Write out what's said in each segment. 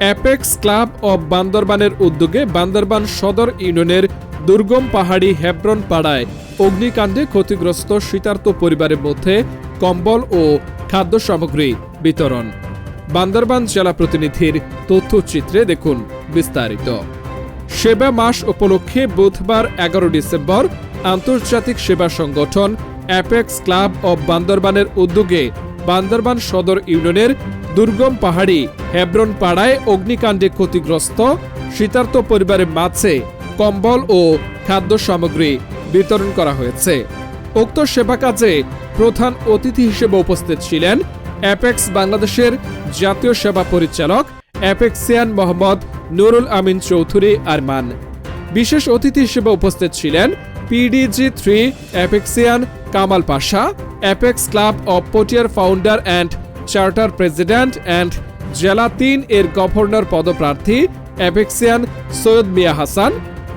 Apex club of বান্দরবানের উদ্যোগে বান্দরবান সদর ইউনিয়নের দুর্গম পাহাড়ি হেব্রন পাড়ায় অগ্নিকাণ্ডে ক্ষতিগ্রস্ত শীতার্ত পরিবারের মধ্যে কম্বল ও খাদ্য সামগ্রী বিতরণ। বান্দরবান জেলা প্রতিনিধির তথ্যচিত্রে দেখুন বিস্তারিত। সেবা মাস উপলক্ষে বুধবার এগারো ডিসেম্বর আন্তর্জাতিক সেবা সংগঠন অ্যাপেক্স ক্লাব অব বান্দরবানের উদ্যোগে বান্দরবান সদর ইউনিয়নের দুর্গম পাহাড়ি হেব্রন পাড়ায় অগ্নিকাণ্ডে ক্ষতিগ্রস্ত শীতার্ত পরিবারের মাঝে কম্বল ও খাদ্য সামগ্রী বিতরণ করা হয়েছে। উক্ত সেবা কাজে প্রধান অতিথি হিসেবে উপস্থিত ছিলেন অ্যাপেক্স বাংলাদেশের জাতীয় সেবা পরিচালক অ্যাপেক্সিয়ান মোহাম্মদ নুরুল আমিন চৌধুরী আরমান। বিশেষ অতিথি হিসেবে উপস্থিত ছিলেন PDG three, Apexian Kamal Pasha, Apex Club of পটিয়ার founder and charter president and জেলা তিন এর গভর্নর পদপ্রার্থী অ্যাপেক্সিয়ান সৈয়দ মিয়া হাসান।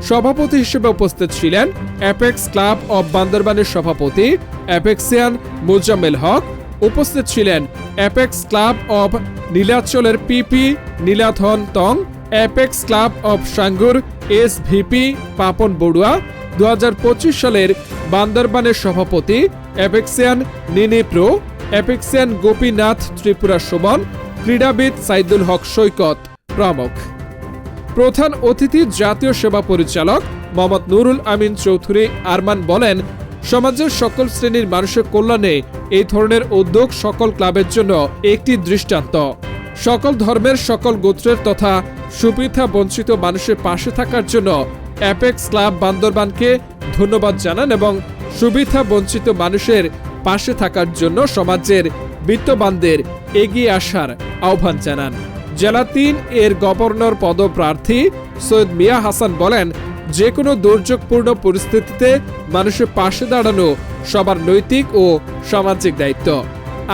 সভাপতি হিসেবে উপস্থিত ছিলেন অ্যাপেক্স ক্লাব অব বান্দরবানের সভাপতি অ্যাপেক্সিয়ান মুজাম্মেল হক। উপস্থিত ছিলেন Apex club of নীলাচলের PP Niladhan Tong Apex Club of সাঙ্গুর S VP Papon Barua দুহাজার পঁচিশ সালের বান্দরবানের সভাপতি Apexian Nini pro Apexian Gopinath Tripura Suman ক্রীড়াবিদ সাইদুল হক সৈকত প্রমুখ। প্রধান অতিথি জাতীয় সেবা পরিচালক মোহাম্মদ নুরুল আমিন চৌধুরী আরমান বলেন, সমাজের সকল শ্রেণির মানুষের কল্যাণে এই ধরনের উদ্যোগ সকল ক্লাবের জন্য একটি দৃষ্টান্ত। সকল ধর্মের সকল গোত্রের তথা সুবিধা বঞ্চিত মানুষের পাশে থাকার জন্য অ্যাপেক্স ক্লাব বান্দরবানকে ধন্যবাদ জানান এবং সুবিধা বঞ্চিত মানুষের পাশে থাকার জন্য সমাজের বিত্তবানদের এগিয়ে আসার আহ্বান জানান। জেলা তিন এর গভর্নর পদপ্রার্থী সৈয়দ মিয়া হাসান বলেন যে কোনো দুর্যোগপূর্ণ পরিস্থিতিতে মানুষের পাশে দাঁড়ানো সবার নৈতিক ও সামাজিক দায়িত্ব।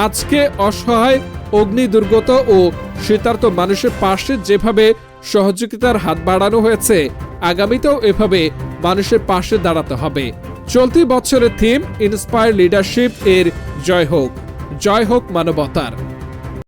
আজকে অসহায় অগ্নি দুর্গত ও শীতার্ত মানুষের পাশে যেভাবে সহযোগিতার হাত বাড়ানো হয়েছে। আগামীতেও এভাবে মানুষের পাশে দাঁড়াতে হবে। চলতি বছরের থিম ইন্সপায়ার লিডারশিপ এর জয় হোক। জয় হোক মানবতার।